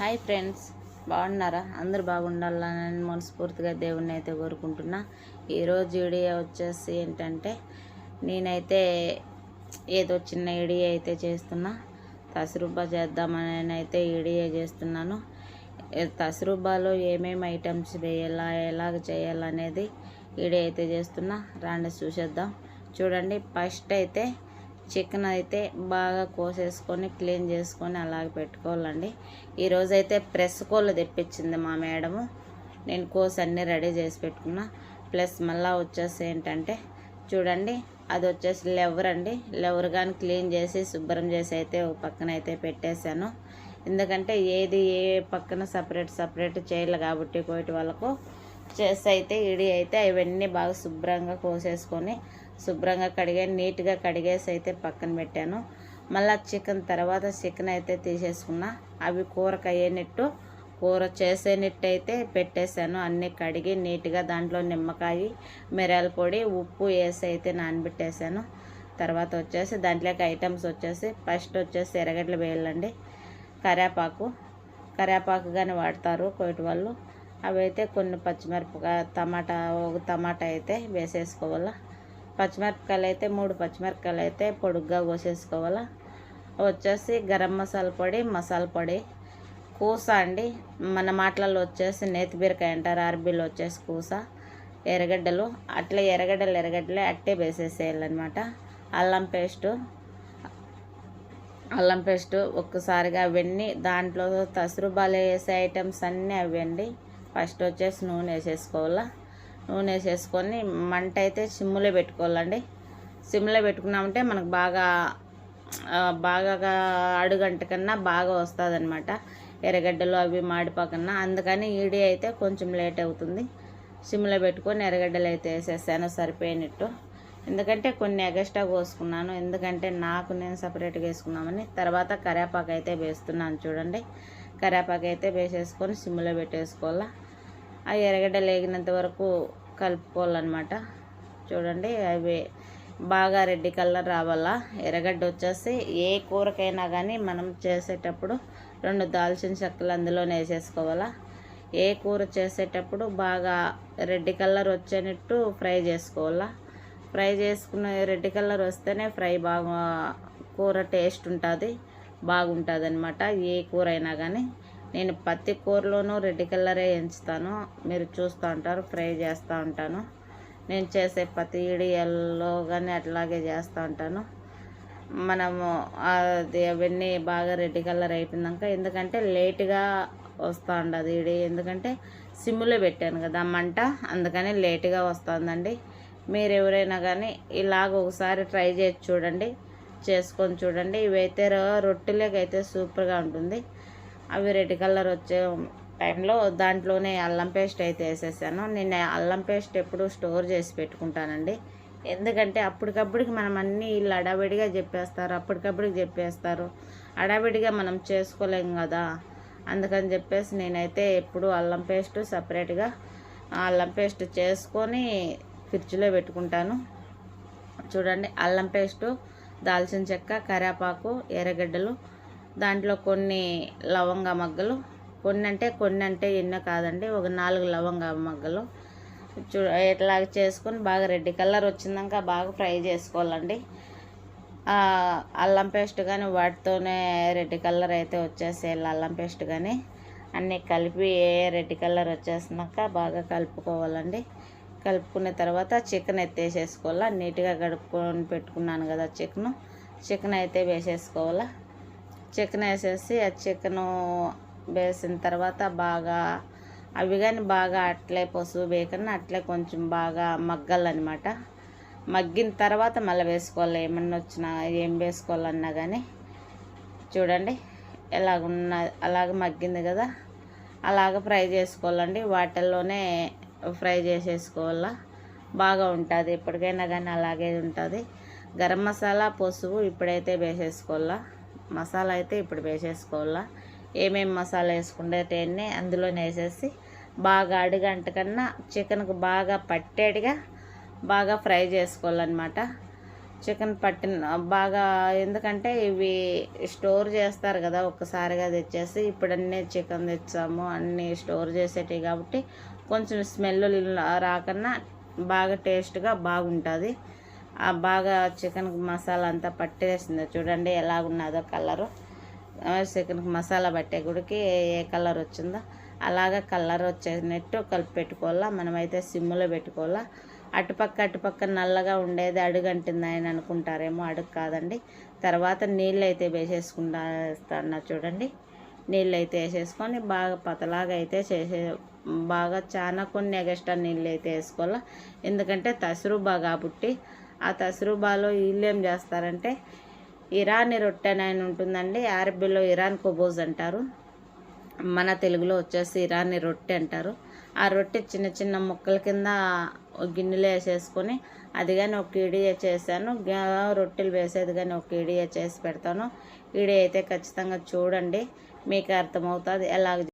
Hi friends బాగున్నారా? అందరు బాగుండాలని మనస్ఫూర్తిగా దేవుణ్ణి అయితే కోరుకుంటున్నా. ఈరోజు వీడియో వచ్చేసి ఏంటంటే నేనైతే ఏదో చిన్న ఇడియా అయితే చేస్తున్నా. తసరూబా చేద్దామని అయితే ఇడియా చేస్తున్నాను. తసరూబాలో తసరుబ్బాలో ఏమేమి ఐటమ్స్ వేయాలా ఎలాగ చేయాలనేది ఇడియో అయితే చేస్తున్నా. రాండి చూసేద్దాం. చూడండి ఫస్ట్ అయితే చికెన్ అయితే బాగా కోసేసుకొని క్లీన్ చేసుకొని అలాగే పెట్టుకోవాలండి. ఈరోజు అయితే ప్రెస్ కోళ్ళు తెప్పించింది మా మేడము. నేను కోసి అన్నీ రెడీ చేసి పెట్టుకున్నా. ప్లస్ మళ్ళా వచ్చేసి ఏంటంటే చూడండి అది వచ్చేసి లెవర్ అండి. లెవర్ కానీ క్లీన్ చేసి శుభ్రం చేసి అయితే ఒక పక్కన అయితే పెట్టేశాను. ఎందుకంటే ఏది ఏ పక్కన సపరేట్ సపరేట్ చేయాలి కాబట్టి కోటి వాళ్ళకు. చేసి అయితే ఇడి అయితే ఇవన్నీ బాగా శుభ్రంగా కోసేసుకొని శుభ్రంగా కడిగా నీట్గా కడిగేసి అయితే పక్కన పెట్టాను. మళ్ళీ చికెన్ తర్వాత చికెన్ అయితే తీసేసుకున్నా. అవి కూరకు అయ్యేనట్టు కూర చేసేనట్టు అయితే పెట్టేశాను. అన్నీ కడిగి నీట్గా దాంట్లో నిమ్మకాయ మిరియాల పొడి ఉప్పు వేసి అయితే నానబెట్టేశాను. తర్వాత వచ్చేసి దాంట్లోకి ఐటమ్స్ వచ్చేసి ఫస్ట్ వచ్చేసి ఎరగడ్లు వేయాలండి. కరేపాకు కరేపాకు కానీ వాడతారు కోటి వాళ్ళు. అవి అయితే కొన్ని పచ్చిమిరపకాయ టమాటా ఒక టమాటా అయితే వేసేసుకోవాలా. పచ్చిమిరపకాయలు అయితే మూడు పచ్చిమిరపకాయలు అయితే పొడుగ్గా కోసేసుకోవాలా. వచ్చేసి గరం మసాలా పొడి మసాలా పొడి. కూస అండి. మన మాటలలో వచ్చేసి నేతి బీరకాయ అంటారు అరబీలో వచ్చేసి కూస. ఎర్రగడ్డలు అట్లా ఎర్రగడ్డలు ఎర్రగడ్డలే అట్టే వేసేసేయాలన్నమాట. అల్లం పేస్టు అల్లం పేస్ట్ ఒక్కసారిగా అవన్నీ దాంట్లో తసురుబాలు వేసే ఐటమ్స్ అన్నీ అవండి ఫస్ట్ వచ్చేసి నూనె వేసేసుకోవాలా. నూనె వేసేసుకొని మంట అయితే సిమ్లో పెట్టుకోవాలండి. సిమ్లో పెట్టుకున్నామంటే మనకు బాగా బాగా అడుగంట కన్నా బాగా వస్తుంది అనమాట ఎర్రగడ్డలు అవి మాడిపోకన్నా అందుకని ఈడి అయితే కొంచెం లేట్ అవుతుంది. సిమ్లో పెట్టుకొని ఎర్రగడ్డలు అయితే వేసేసాను సరిపోయినట్టు. ఎందుకంటే కొన్ని ఎగస్ట్రా కోసుకున్నాను. ఎందుకంటే నాకు నేను సపరేట్గా వేసుకున్నామని. తర్వాత కరేపాకు అయితే వేస్తున్నాను చూడండి. కరేపాకు అయితే వేసేసుకొని సిమ్లో పెట్టేసుకోవాలా. ఆ ఎర్రగడ్డలు వేగినంత వరకు కలుపుకోవాలన్నమాట. చూడండి అవి బాగా రెడ్ కలర్ రావాలా. ఎర్రగడ్డ వచ్చేసి ఏ కూరకైనా కానీ మనం చేసేటప్పుడు రెండు దాల్చిన చెక్కలు అందులోనే వేసేసుకోవాలా. ఏ కూర చేసేటప్పుడు బాగా రెడ్ కలర్ వచ్చేటట్టు ఫ్రై చేసుకోవాలా. ఫ్రై చేసుకున్న రెడ్ కలర్ వస్తేనే ఫ్రై బాగా కూర టేస్ట్ ఉంటుంది బాగుంటుంది అనమాట ఏ కూర అయినా కానీ నేను పత్తి కూరలోనూ రెడ్ కలరే ఎంచుతాను. మీరు చూస్తూ ఉంటారు ఫ్రై చేస్తూ ఉంటాను. నేను చేసే ప్రతి ఇడియల్లో కానీ అట్లాగే చేస్తూ ఉంటాను. మనము అది అవన్నీ బాగా రెడ్ కలర్ అయిపోయినాక ఎందుకంటే లేట్గా వస్తూ ఉండదు ఇడి ఎందుకంటే సిమ్లో పెట్టాను కదా మంట అందుకని లేట్గా వస్తుందండి. మీరు ఎవరైనా కానీ ఇలాగ ఒకసారి ట్రై చేసి చూడండి చేసుకొని చూడండి. ఇవైతే రొట్టెలకైతే సూపర్గా ఉంటుంది. అవి రెడ్ కలర్ వచ్చే టైంలో దాంట్లోనే అల్లం పేస్ట్ అయితే వేసేసాను. నేను అల్లం పేస్ట్ ఎప్పుడు స్టోర్ చేసి పెట్టుకుంటానండి. ఎందుకంటే అప్పటికప్పటికి మనం అన్నీ వీళ్ళు అడావిడిగా చెప్పేస్తారు అప్పటికప్పటికి చెప్పేస్తారు. అడావిడిగా మనం చేసుకోలేం కదా. అందుకని చెప్పేసి నేనైతే ఎప్పుడు అల్లం పేస్ట్ సపరేట్గా అల్లం పేస్ట్ చేసుకొని ఫ్రిడ్జ్లో పెట్టుకుంటాను. చూడండి అల్లం పేస్టు దాల్చిన చెక్క కరివేపాకు ఎర్రగడ్డలు దాంట్లో కొన్ని లవంగ మగ్గలు కొన్ని అంటే కొన్ని అంటే ఎన్నో కాదండి ఒక నాలుగు లవంగ మగ్గలు. చూ ఇట్లా చేసుకొని బాగా రెడ్ కలర్ వచ్చిందాక బాగా ఫ్రై చేసుకోవాలండి. అల్లం పేస్ట్ కానీ వాటితోనే రెడ్ కలర్ అయితే వచ్చేసేయాలి అల్లం పేస్ట్ కానీ అన్నీ కలిపి రెడ్ కలర్ వచ్చేసినాక బాగా కలుపుకోవాలండి. కలుపుకున్న తర్వాత చికెన్ ఎత్తేసేసుకోవాలా. నీట్గా గడుపుకొని పెట్టుకున్నాను కదా చికెన్. చికెన్ అయితే వేసేసుకోవాలా. చికెన్ వేసేసి ఆ చికెను వేసిన తర్వాత బాగా అవి కానీ బాగా అట్లే పసుపు వేయకుండా అట్లే కొంచెం బాగా మగ్గాలన్నమాట. మగ్గిన తర్వాత మళ్ళీ వేసుకోవాలి. ఏమన్నా వచ్చినా ఏం వేసుకోవాలన్నా కానీ చూడండి ఎలాగున్న అలాగ మగ్గింది కదా. అలాగ ఫ్రై చేసుకోవాలండి. వాటర్లోనే ఫ్రై చేసేసుకోవాలా. బాగా ఉంటుంది. ఎప్పటికైనా కానీ అలాగే ఉంటుంది. గరం మసాలా పసుపు ఇప్పుడైతే వేసేసుకోవాలా. మసాలా అయితే ఇప్పుడు వేసేసుకోవాలా. ఏమేమి మసాలా వేసుకుంటేనే అందులోనే వేసేసి బాగా అడుగంట కన్నా చికెన్కు బాగా పట్టేట్టుగా బాగా ఫ్రై చేసుకోవాలన్నమాట. చికెన్ పట్టిన బాగా ఎందుకంటే ఇవి స్టోర్ చేస్తారు కదా ఒక్కసారిగా తెచ్చేసి ఇప్పుడు అన్నీ చికెన్ తెచ్చాము అన్నీ స్టోర్ చేసేటివి కాబట్టి కొంచెం స్మెల్ రాకన్నా బాగా టేస్ట్గా బాగుంటుంది. బాగా చికెన్కి మసాలా అంతా పట్టేసింది. చూడండి ఎలాగున్నదో కలరు. చికెన్కి మసాలా పట్టే గుడికి ఏ కలర్ వచ్చిందో అలాగా కలర్ వచ్చేసినట్టు కలిపి పెట్టుకోవాలా. మనమైతే సిమ్లో పెట్టుకోవాలా. అటుపక్క అటుపక్క నల్లగా ఉండేది అడుగంటుంది ఆయన అనుకుంటారేమో అడుగు కాదండి. తర్వాత నీళ్ళు అయితే వేసేసుకుంటా చూడండి. నీళ్ళు అయితే వేసేసుకొని బాగా పతలాగా అయితే చేసే బాగా చాలా కొన్ని ఎగస్ట్రా నీళ్ళు అయితే వేసుకోవాలా. ఎందుకంటే తసురు బాగా పుట్టి ఆ తస్రూబాలో వీళ్ళు ఏం చేస్తారంటే ఇరానీ రొట్టె అని ఉంటుందండి అరబీలో ఇరాన్ కొబోజ్ అంటారు. మన తెలుగులో వచ్చేసి ఇరానీ రొట్టె అంటారు. ఆ రొట్టె చిన్న చిన్న ముక్కల కింద గిన్నెలో వేసేసుకొని అది కానీ ఒక ఇడియ చేశాను. రొట్టెలు వేసేది కానీ ఒక ఇడియ చేసి పెడతాను. ఇడియ అయితే ఖచ్చితంగా చూడండి మీకు అర్థమవుతుంది ఎలాగ